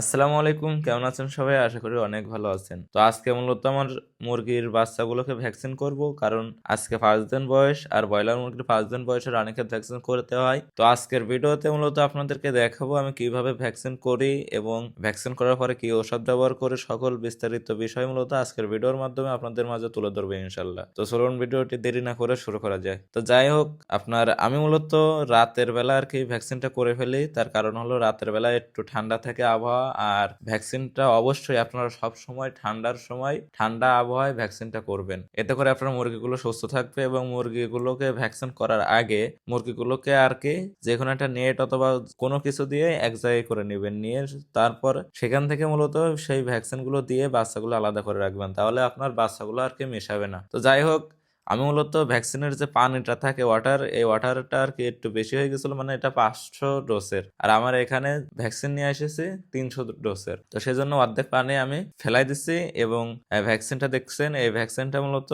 আসসালামু আলাইকুম, কেমন আছেন সবাই? আশা করি অনেক ভালো আছেন। তো আজকে মূলত আমার মুরগির বাচ্চাগুলোকে ভ্যাকসিন করব, কারণ আজকে পাঁচ দিন বয়স আর ব্রয়লার মুরগির পাঁচ দিন বয়সে রানীকে ভ্যাকসিন করতে হয়। তো আজকের ভিডিওতে মূলত আপনাদেরকে দেখাবো আমি কীভাবে ভ্যাকসিন করি এবং ভ্যাকসিন করার পরে কি ওষুধ ব্যবহার করে, সকল বিস্তারিত বিষয় মূলত আজকের ভিডিওর মাধ্যমে আপনাদের মাঝে তুলে ধরবো ইনশাল্লাহ তো চলুন ভিডিওটি দেরি না করে শুরু করা যায় তো যাই হোক, আপনার আমি মূলত রাতের বেলা আর কি ভ্যাকসিনটা করে ফেলি, তার কারণ হলো রাতের বেলা একটু ঠান্ডা থাকে আবহাওয়া আর ভ্যাকসিনটা অবশ্যই আপনারা সব সময়, ঠান্ডার সময়, ঠান্ডা আবহাওয়ায় ভ্যাকসিনটা করবেন। এতে করে আপনার মুরগিগুলো সুস্থ থাকবে এবং মুরগিগুলোকে ভ্যাকসিন করার আগে মুরগিগুলোকে আর কি যে কোনো একটা নেট অথবা কোনো কিছু দিয়ে এক জায়গায় করে নেবেন। নিয়ে তারপর সেখান থেকে মূলত সেই ভ্যাকসিনগুলো দিয়ে বাচ্চাগুলো আলাদা করে রাখবেন। তাহলে আপনার বাচ্চাগুলো আর কি মেশাবে না। তো যাই হোক আমি মূলত ভ্যাকসিনের যে পানিটা থাকে ওয়াটার এই ওয়াটারটা আর কি একটু বেশি হয়ে গেছিল মানে এটা পাঁচশো ডোসের আর আমার এখানে ভ্যাকসিন নিয়ে এসেছি তিনশো ডোসের তো সেজন্য অর্ধেক পানি আমি ফেলাই দিছি এবং ভ্যাকসিনটা দেখছেন, এই ভ্যাকসিনটা মূলত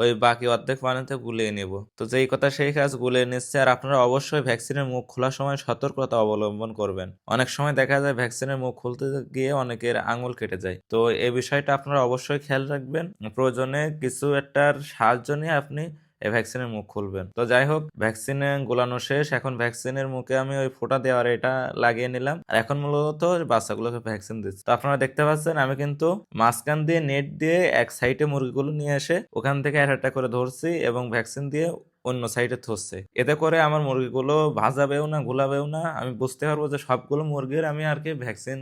ওই বাকি অর্ধেক পানিতে গুলিয়ে নেব। তো যেই কথা সেই কাজ গুলিয়ে নিচ্ছে, আর আপনারা অবশ্যই ভ্যাকসিনের মুখ খোলার সময় সতর্কতা অবলম্বন করবেন। অনেক সময় দেখা যায় ভ্যাকসিনের মুখ খুলতে গিয়ে অনেকের আঙুল কেটে যায়। তো এই বিষয়টা আপনারা অবশ্যই খেয়াল রাখবেন। প্রয়োজনে কিছু একটার সাহায্য নিয়ে আপনি এই ভ্যাকসিনের মুখ খুলবেন। তো যাই হোক ভ্যাকসিনে গোলানো শেষ। এখন ভ্যাকসিনের মুখে আমি ওই ফোটা দেওয়ার এটা লাগিয়ে নিলাম। আর এখন মূলত বাচ্চাগুলোকে ভ্যাকসিন দিচ্ছি। তো আপনারা দেখতে পাচ্ছেন, আমি কিন্তু মাঝখান দিয়ে নেট দিয়ে এক সাইডে মুরগিগুলো নিয়ে এসে ওখান থেকে একটা করে ধরছি এবং ভ্যাকসিন দিয়ে অন্য সাইডে থসছে। এতে করে আমার মুরগিগুলো ভাজাবেও না গোলাবেও না, আমি বুঝতে পারব যে সবগুলো মুরগির আমি আর কি ভ্যাকসিন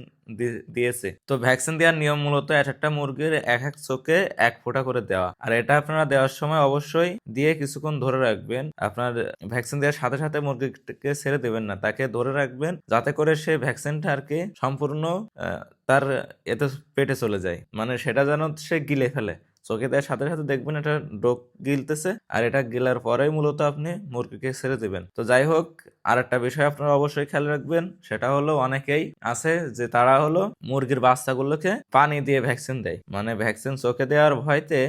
দিয়েছে। তো ভ্যাকসিন দেওয়ার নিয়ম মূলত এক একটা মুরগির এক এক চোখে এক ফোঁটা করে দেওয়া। আর এটা আপনারা দেওয়ার সময় অবশ্যই দিয়ে কিছুক্ষণ ধরে রাখবেন। আপনার ভ্যাকসিন দেওয়ার সাথে সাথে মুরগিকে ছেড়ে দেবেন না, তাকে ধরে রাখবেন যাতে করে সে ভ্যাকসিনটা আর কি সম্পূর্ণ তার এতে পেটে চলে যায়। মানে সেটা যেন সে গিলে ফেলে। চোখে দেওয়ার সাথে সাথে দেখবেন এটা ডোক গিলতেছে, আর এটা গিলার পরেই মূলত আপনি মুরগিকে ছেড়ে দেবেন। তো যাই হোক আর একটা বিষয় আপনারা অবশ্যই খেয়াল রাখবেন, সেটা হলো অনেকেই আছে যে তারা হলো মুরগির বাচ্চাগুলোকে পানি দিয়ে ভ্যাকসিন দেয়। মানে ভ্যাকসিন চোখে দেওয়ার ভয়তে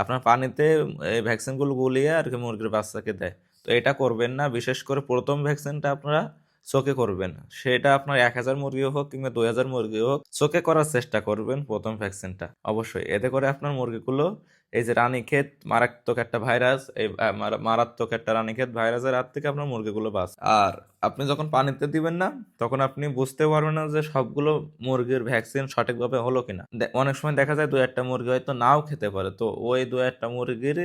আপনার পানিতে এই ভ্যাকসিনগুলো গুলিয়ে আর কি মুরগির বাচ্চাকে দেয়। তো এটা করবেন না, বিশেষ করে প্রথম ভ্যাকসিনটা আপনারা চোখে করবেন সেটা আপনার এক হাজার মুরগি হোক কিংবা দুই হাজার মুরগি হোক, চোখে করার চেষ্টা করবেন প্রথম ভ্যাকসিনটা অবশ্যই, এতে করে আপনার মুরগিগুলো এই যে রানীক্ষেত মারাত্মক একটা ভাইরাস, এই মারাত্মক একটা রানীক্ষেত ভাইরাসের হাত থেকে আপনার মুরগিগুলো বাঁচ। আর আপনি যখন পানিতে দিবেন না, তখন আপনি বুঝতে পারবেন না যে সবগুলো মুরগির ভ্যাকসিন সঠিকভাবে হলো কিনা। অনেক সময় দেখা যায় দু একটা মুরগি হয়তো নাও খেতে পারে, তো ওই দু একটা মুরগির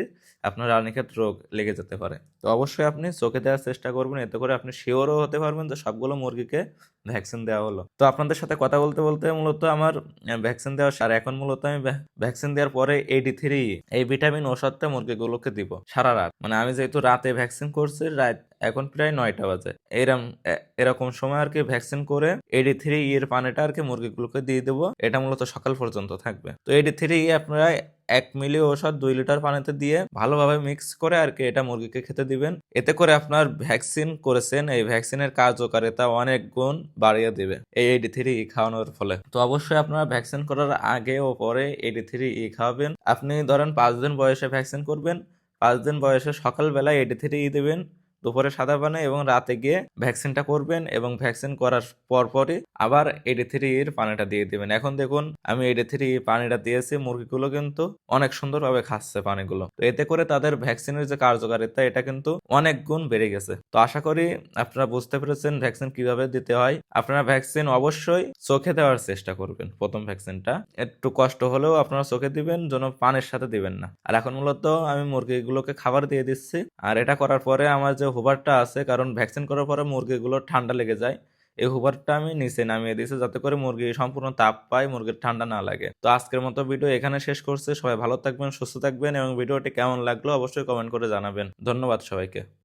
আপনার রানীক্ষেত রোগ লেগে যেতে পারে। তো অবশ্যই আপনি চোখে দেওয়ার চেষ্টা করবেন, এতে করে আপনি শিওরও হতে পারবেন যে সবগুলো মুরগিকে ভ্যাকসিন দেওয়া হলো। তো আপনাদের সাথে কথা বলতে বলতে মূলত আমার ভ্যাকসিন দেওয়া আর এখন মূলত আমি ভ্যাকসিন দেওয়ার পরে এইটি থ্রি এই ভিটামিন ওষুধটা মুরগিগুলোকে দিব সারা রাত। মানে আমি যেহেতু রাতে ভ্যাকসিন করছি, রাত এখন প্রায় নয়টা বাজে। এরম এরকম সময় আর কি ভ্যাকসিন করে এডি থ্রি ইয়ের পানিটা আর কি মুরগিগুলোকে দিয়ে দেবো। এটা মূলত সকাল পর্যন্ত থাকবে। তো এডি থ্রি ই আপনারা এক মিলি ওষুধ দুই লিটার পানিতে দিয়ে ভালোভাবে মিক্স করে আর কি এটা মুরগিকে খেতে দিবেন। এতে করে আপনার ভ্যাকসিন করেছেন, এই ভ্যাকসিনের কার্যকারিতা অনেক গুণ বাড়িয়ে দিবে এই এডি থ্রি ই খাওয়ানোর ফলে। তো অবশ্যই আপনারা ভ্যাকসিন করার আগে ও পরে এডি থ্রি ই খাওয়াবেন। আপনি ধরেন পাঁচ দিন বয়সে ভ্যাকসিন করবেন, পাঁচ দিন বয়সে সকালবেলা এডি থ্রি ই দেবেন, দুপুরে সাদা পানি এবং রাতে গিয়ে ভ্যাকসিনটা করবেন এবং ভ্যাকসিন করার পরপরই আবার এডি থ্রি এর পানিটা দিয়ে দিবেন। এখন দেখুন, আমি এডি থ্রি পানিটা দিয়েছি, মুরগিগুলো কিন্তু অনেক সুন্দরভাবে খাচ্ছে পানিগুলো। তো এতে করে তাদের ভ্যাকসিনের যে কার্যকারিতা, এটা কিন্তু অনেক গুণ বেড়ে গেছে। তো আশা করি আপনারা বুঝতে পেরেছেন ভ্যাকসিন কীভাবে দিতে হয়। আপনারা ভ্যাকসিন অবশ্যই চোখে দেওয়ার চেষ্টা করবেন। প্রথম ভ্যাকসিনটা। একটু কষ্ট হলেও আপনারা চোখে দিবেন, যেন পানের সাথে দিবেন না। আর এখন মূলত আমি মুরগিগুলোকে খাবার দিয়ে দিচ্ছি। আর এটা করার পরে আমার যে হুবারটা আছে, কারণ ভ্যাকসিন করার পরে মুরগিগুলো ঠান্ডা লেগে যায়। এই হুবারটা আমি নিচে নামিয়ে দিয়েছি যাতে করে মুরগি সম্পূর্ণ তাপ পায়, মুরগির ঠান্ডা না লাগে। তো আজকের মতো ভিডিও এখানে শেষ করছে। সবাই ভালো থাকবেন, সুস্থ থাকবেন এবং ভিডিওটি কেমন লাগল অবশ্যই কমেন্ট করে জানাবেন। ধন্যবাদ সবাইকে।